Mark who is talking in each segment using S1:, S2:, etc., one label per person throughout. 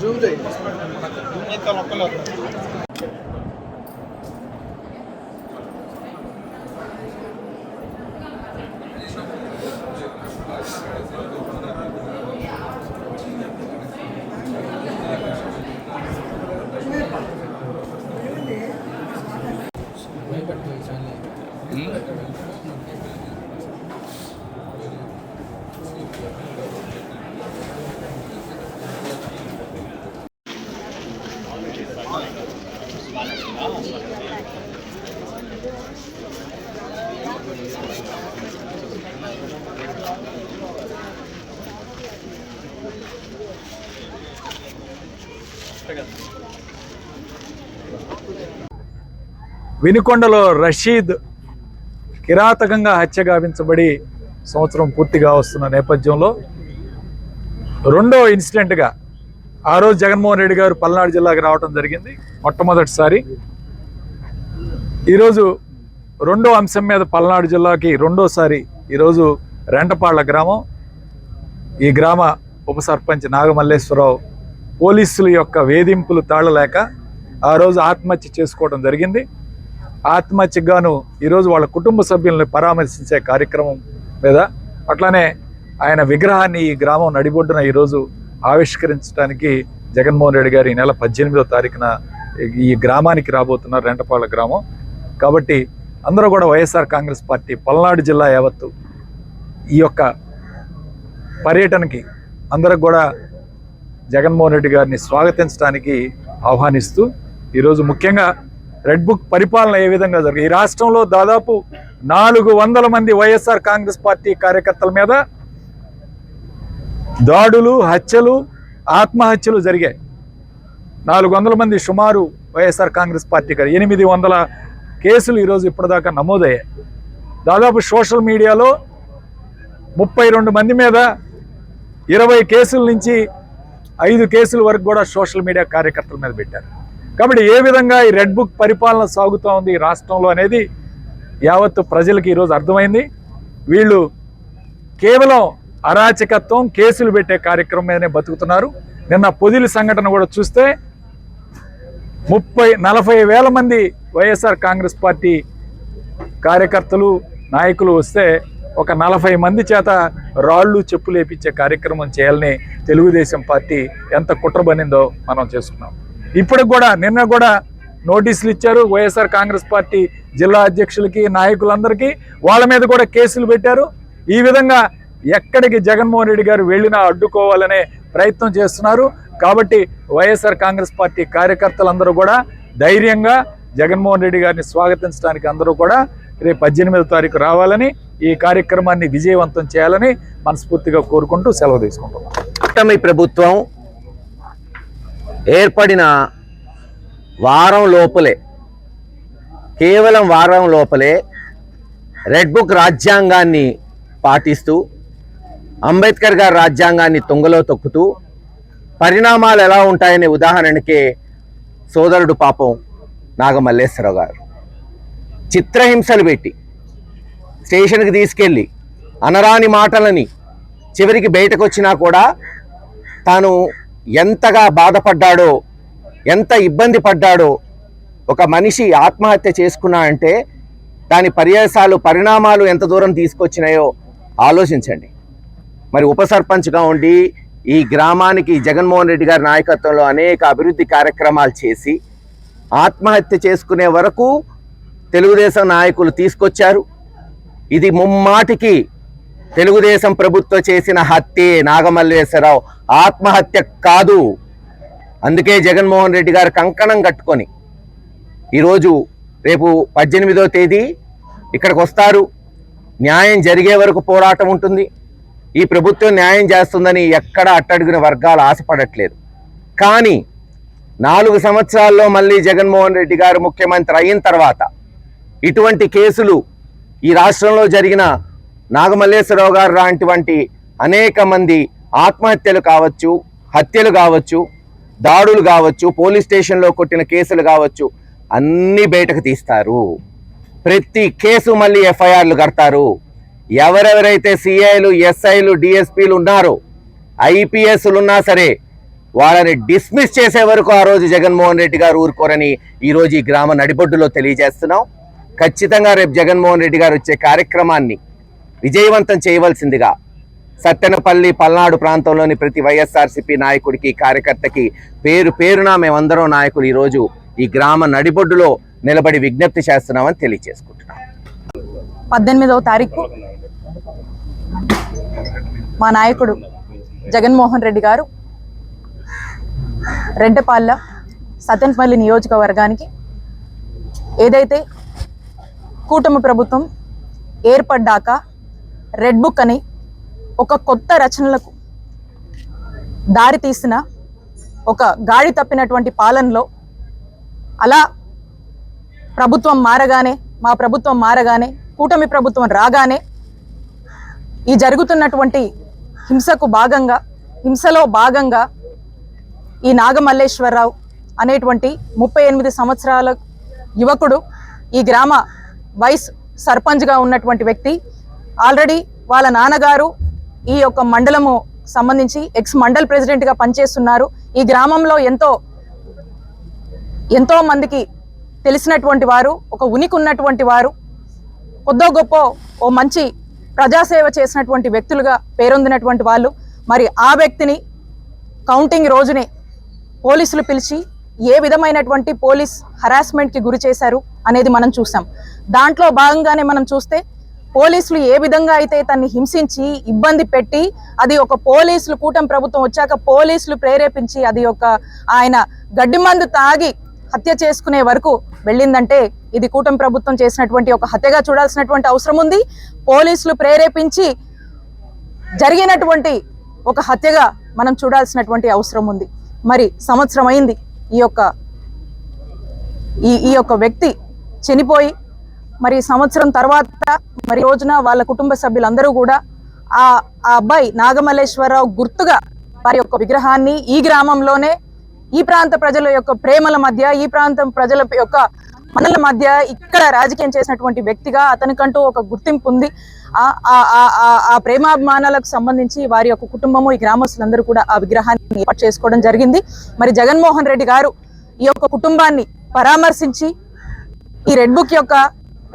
S1: Zoom చేయి ఇంత మొక్కలు
S2: వినుకొండలో రషీద్ కిరాతకంగా హత్య గావించబడి సంవత్సరం పూర్తిగా వస్తున్న నేపథ్యంలో రెండో ఇన్సిడెంట్గా ఆ రోజు జగన్మోహన్ రెడ్డి గారు పల్నాడు జిల్లాకి రావడం జరిగింది. మొట్టమొదటిసారి ఈరోజు రెండో అంశం మీద పల్నాడు జిల్లాకి రెండోసారి ఈరోజు రెంటపాళ్ళ గ్రామం. ఈ గ్రామ ఉప సర్పంచ్ నాగమల్లేశ్వరరావు పోలీసుల యొక్క వేధింపులు తాళలేక ఆ రోజు ఆత్మహత్య చేసుకోవడం జరిగింది. ఆత్మహత్యకు గాను ఈరోజు వాళ్ళ కుటుంబ సభ్యులను పరామర్శించే కార్యక్రమం మీద అట్లానే ఆయన విగ్రహాన్ని ఈ గ్రామం నడిబొడ్డున ఈరోజు ఆవిష్కరించడానికి జగన్మోహన్ రెడ్డి గారు ఈ నెల పద్దెనిమిదో తారీఖున ఈ గ్రామానికి రాబోతున్నారు రెంటపాళ్ళ గ్రామం. కాబట్టి అందరూ కూడా వైఎస్ఆర్ కాంగ్రెస్ పార్టీ పల్నాడు జిల్లా యావత్తు ఈ యొక్క పర్యటనకి అందరికి కూడా జగన్మోహన్ రెడ్డి గారిని స్వాగతించడానికి ఆహ్వానిస్తూ ఈరోజు ముఖ్యంగా రెడ్ బుక్ పరిపాలన ఏ విధంగా జరిగింది ఈ రాష్ట్రంలో దాదాపు నాలుగు వందల మంది వైఎస్ఆర్ కాంగ్రెస్ పార్టీ కార్యకర్తల మీద దాడులు హత్యలు ఆత్మహత్యలు జరిగాయి. నాలుగు వందల మంది సుమారు వైఎస్ఆర్ కాంగ్రెస్ పార్టీ గారు ఎనిమిది వందల కేసులు ఈరోజు ఇప్పటిదాకా నమోదయ్యాయి. దాదాపు సోషల్ మీడియాలో ముప్పై రెండు మంది మీద ఇరవై కేసుల నుంచి ఐదు కేసుల వరకు కూడా సోషల్ మీడియా కార్యకర్తల మీద పెట్టారు. కాబట్టి ఏ విధంగా ఈ రెడ్ బుక్ పరిపాలన సాగుతూ ఉంది ఈ రాష్ట్రంలో అనేది యావత్తు ప్రజలకు ఈరోజు అర్థమైంది. వీళ్ళు కేవలం అరాచకత్వం కేసులు పెట్టే కార్యక్రమం మీదనే బతుకుతున్నారు. నిన్న పొదిలి సంఘటన కూడా చూస్తే ముప్పై నలభై వేల మంది వైఎస్ఆర్ కాంగ్రెస్ పార్టీ కార్యకర్తలు నాయకులు వస్తే ఒక నలభై మంది చేత రాళ్ళు చెప్పులు వేపించే కార్యక్రమం చేయాలని తెలుగుదేశం పార్టీ ఎంత కుట్రబనిందో మనం చేసుకున్నాం. ఇప్పటికి కూడా నిన్న కూడా నోటీసులు ఇచ్చారు వైఎస్ఆర్ కాంగ్రెస్ పార్టీ జిల్లా అధ్యక్షులకి నాయకులందరికీ వాళ్ళ మీద కూడా కేసులు పెట్టారు. ఈ విధంగా ఎక్కడికి జగన్మోహన్ రెడ్డి గారు వెళ్ళినా అడ్డుకోవాలనే ప్రయత్నం చేస్తున్నారు. కాబట్టి వైఎస్ఆర్ కాంగ్రెస్ పార్టీ కార్యకర్తలందరూ కూడా ధైర్యంగా జగన్మోహన్ రెడ్డి గారిని స్వాగతించడానికి అందరూ కూడా రేపు పద్దెనిమిదో తారీఖు రావాలని ఈ కార్యక్రమాన్ని విజయవంతం చేయాలని మనస్ఫూర్తిగా కోరుకుంటూ సెలవు తీసుకుంటున్నాం.
S3: కూటమి ప్రభుత్వం ఏర్పడిన వారం లోపలే కేవలం వారం లోపలే రెడ్ బుక్ రాజ్యాంగాన్ని పాటిస్తూ అంబేద్కర్ గారి రాజ్యాంగాన్ని తుంగలో తొక్కుతూ పరిణామాలు ఎలా ఉంటాయనే ఉదాహరణకే సోదరుడు పాపం నాగమల్లేశ్వరరావు గారు. చిత్రహింసలు పెట్టి స్టేషన్కి తీసుకెళ్ళి అనరాని మాటలని చివరికి బయటకు వచ్చినా కూడా తాను ఎంతగా బాధపడ్డాడో ఎంత ఇబ్బంది పడ్డాడో ఒక మనిషి ఆత్మహత్య చేసుకున్నా అంటే దాని పర్యాసాలు పరిణామాలు ఎంత దూరం తీసుకొచ్చినాయో ఆలోచించండి. మరి ఉప సర్పంచ్గా ఉండి ఈ గ్రామానికి జగన్మోహన్ రెడ్డి గారి నాయకత్వంలో అనేక అభివృద్ధి కార్యక్రమాలు చేసి ఆత్మహత్య చేసుకునే వరకు తెలుగుదేశం నాయకులు తీసుకొచ్చారు. ఇది ముమ్మాటికి తెలుగుదేశం ప్రభుత్వం చేసిన హత్యే నాగమల్లేశ్వరరావు. ఆత్మహత్య కాదు. అందుకే జగన్మోహన్ రెడ్డి గారు కంకణం కట్టుకొని ఈరోజు రేపు పద్దెనిమిదో తేదీ ఇక్కడికి వస్తారు. న్యాయం జరిగే వరకు పోరాటం ఉంటుంది. ఈ ప్రభుత్వం న్యాయం చేస్తుందని ఎక్కడ అట్టడుగున వర్గాలు ఆశపడట్లేదు. కానీ నాలుగు సంవత్సరాల్లో మళ్ళీ జగన్మోహన్ రెడ్డి గారు ముఖ్యమంత్రి అయిన తర్వాత ఇటువంటి కేసులు ఈ రాష్ట్రంలో జరిగిన నాగమల్లేశ్వరరావు గారు లాంటివంటి అనేక మంది ఆత్మహత్యలు కావచ్చు హత్యలు కావచ్చు దాడులు కావచ్చు పోలీస్ స్టేషన్లో కొట్టిన కేసులు కావచ్చు అన్నీ బయటకు తీస్తారు. ప్రతి కేసు మళ్ళీ ఎఫ్ఐఆర్లు కడతారు. ఎవరెవరైతే సిఐలు ఎస్ఐలు డిఎస్పీలు ఉన్నారో ఐపీఎస్లు ఉన్నా సరే వాళ్ళని డిస్మిస్ చేసే వరకు ఆ రోజు జగన్మోహన్ రెడ్డి గారు ఊరుకోరని ఈరోజు ఈ గ్రామ నడిబొడ్డులో తెలియజేస్తున్నాం. ఖచ్చితంగా రేపు జగన్మోహన్ రెడ్డి గారు వచ్చే కార్యక్రమాన్ని విజయవంతం చేయవలసిందిగా సత్తెనపల్లి పల్నాడు ప్రాంతంలోని ప్రతి వైఎస్ఆర్సీపీ నాయకుడికి కార్యకర్తకి పేరు పేరున మేమందరం నాయకులు ఈరోజు ఈ గ్రామ నడిబొడ్డులో నిలబడి విజ్ఞప్తి చేస్తున్నామని తెలియజేసుకుంటున్నాం.
S4: పద్దెనిమిదవ తారీఖు మా నాయకుడు జగన్మోహన్ రెడ్డి గారు రెండపాళ్ళ సత్యన్పల్లి నియోజకవర్గానికి ఏదైతే కూటమి ప్రభుత్వం ఏర్పడ్డాక రెడ్ బుక్ అని ఒక కొత్త రచనలకు దారి తీసిన ఒక గాడి తప్పినటువంటి పాలనలో అలా ప్రభుత్వం మారగానే మా ప్రభుత్వం మారగానే కూటమి ప్రభుత్వం రాగానే ఈ జరుగుతున్నటువంటి హింసకు భాగంగా హింసలో భాగంగా ఈ నాగమల్లేశ్వరరావు అనేటువంటి ముప్పై ఎనిమిది సంవత్సరాల యువకుడు ఈ గ్రామ వైస్ సర్పంచ్గా ఉన్నటువంటి వ్యక్తి. ఆల్రెడీ వాళ్ళ నాన్నగారు ఈ యొక్క మండలము సంబంధించి ఎక్స్ మండల్ ప్రెసిడెంట్గా పనిచేస్తున్నారు. ఈ గ్రామంలో ఎంతో ఎంతో మందికి తెలిసినటువంటి వారు ఒక ఉనికి ఉన్నటువంటి వారు కొద్దో గొప్ప ఓ మంచి ప్రజాసేవ చేసినటువంటి వ్యక్తులుగా పేరొందినటువంటి వాళ్ళు. మరి ఆ వ్యక్తిని కౌంటింగ్ రోజునే పోలీసులు పిలిచి ఏ విధమైనటువంటి పోలీస్ హరాస్మెంట్కి గురి చేశారు? అనేది మనం చూసాం. దాంట్లో భాగంగానే మనం చూస్తే పోలీసులు ఏ విధంగా అయితే తన్ని హింసించి ఇబ్బంది పెట్టి అది ఒక పోలీసులు కూటమి ప్రభుత్వం వచ్చాక పోలీసులు ప్రేరేపించి అది ఒక ఆయన గడ్డి మందు తాగి హత్య చేసుకునే వరకు వెళ్ళిందంటే ఇది కూటమి ప్రభుత్వం చేసినటువంటి ఒక హత్యగా చూడాల్సినటువంటి అవసరం ఉంది. పోలీసులు ప్రేరేపించి జరిగినటువంటి ఒక హత్యగా మనం చూడాల్సినటువంటి అవసరం ఉంది. మరి సంవత్సరం అయింది. ఈ యొక్క ఈ ఈ యొక్క వ్యక్తి చనిపోయి మరి సంవత్సరం తర్వాత మరి రోజున వాళ్ళ కుటుంబ సభ్యులందరూ కూడా ఆ ఆ అబ్బాయి నాగమల్లేశ్వరరావు గుర్తుగా వారి యొక్క విగ్రహాన్ని ఈ గ్రామంలోనే ఈ ప్రాంత ప్రజల యొక్క ప్రేమల మధ్య ఈ ప్రాంతం ప్రజల యొక్క మనల మధ్య ఇక్కడ రాజకీయం చేసినటువంటి వ్యక్తిగా అతనికంటూ ఒక గుర్తింపు ఉంది. ఆ ఆ- ఆ- ఆ- ఆ ప్రేమాభిమానాలకు సంబంధించి వారి యొక్క కుటుంబము ఈ గ్రామస్తులందరూ కూడా ఆ విగ్రహాన్ని ఏర్పాటు చేసుకోవడం జరిగింది. మరి జగన్మోహన్ రెడ్డి గారు ఈ యొక్క కుటుంబాన్ని పరామర్శించి ఈ రెడ్ బుక్ యొక్క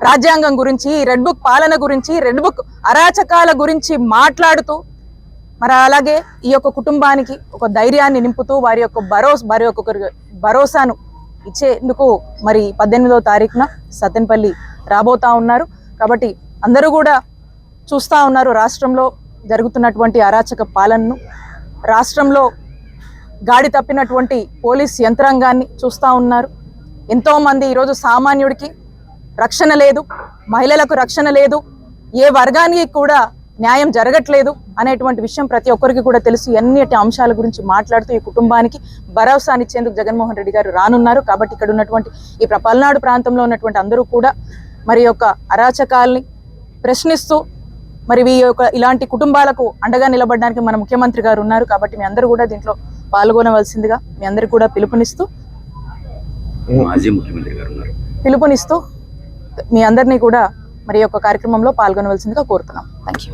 S4: రాజ్యాంగం గురించి ఈ రెడ్ బుక్ పాలన గురించి రెడ్ బుక్ అరాచకాల గురించి మాట్లాడుతూ మరి అలాగే ఈ యొక్క కుటుంబానికి ఒక ధైర్యాన్ని నింపుతూ వారి యొక్క భరోసా వారి యొక్క భరోసాను ఇచ్చేందుకు మరి పద్దెనిమిదవ తారీఖున సత్తెనపల్లి రాబోతా ఉన్నారు. కాబట్టి అందరూ కూడా చూస్తూ ఉన్నారు రాష్ట్రంలో జరుగుతున్నటువంటి అరాచక పాలనను. రాష్ట్రంలో గాడి తప్పినటువంటి పోలీస్ యంత్రాంగాన్ని చూస్తూ ఉన్నారు. ఎంతోమంది ఈరోజు సామాన్యుడికి రక్షణ లేదు మహిళలకు రక్షణ లేదు ఏ వర్గానికి కూడా న్యాయం జరగట్లేదు అనేటువంటి విషయం ప్రతి ఒక్కరికి కూడా తెలుసు. ఎన్నిటి అంశాల గురించి మాట్లాడుతూ ఈ కుటుంబానికి భరోసానిచ్చేందుకు జగన్మోహన్ రెడ్డి గారు రానున్నారు. కాబట్టి ఇక్కడ ఉన్నటువంటి ఈ పల్నాడు ప్రాంతంలో ఉన్నటువంటి అందరూ కూడా మరి యొక్క అరాచకాల్ని ప్రశ్నిస్తూ మరి ఈ యొక్క ఇలాంటి కుటుంబాలకు అండగా నిలబడడానికి మన ముఖ్యమంత్రి గారు ఉన్నారు. కాబట్టి మీ అందరూ కూడా దీంట్లో పాల్గొనవలసిందిగా మీ అందరికీ కూడా పిలుపునిస్తూ
S5: మాజీ ముఖ్యమంత్రి గారు ఉన్నారు.
S4: పిలుపునిస్తూ మీ అందరినీ కూడా మరి యొక్క కార్యక్రమంలో పాల్గొనవలసిందిగా కోరుతున్నాం. Thank you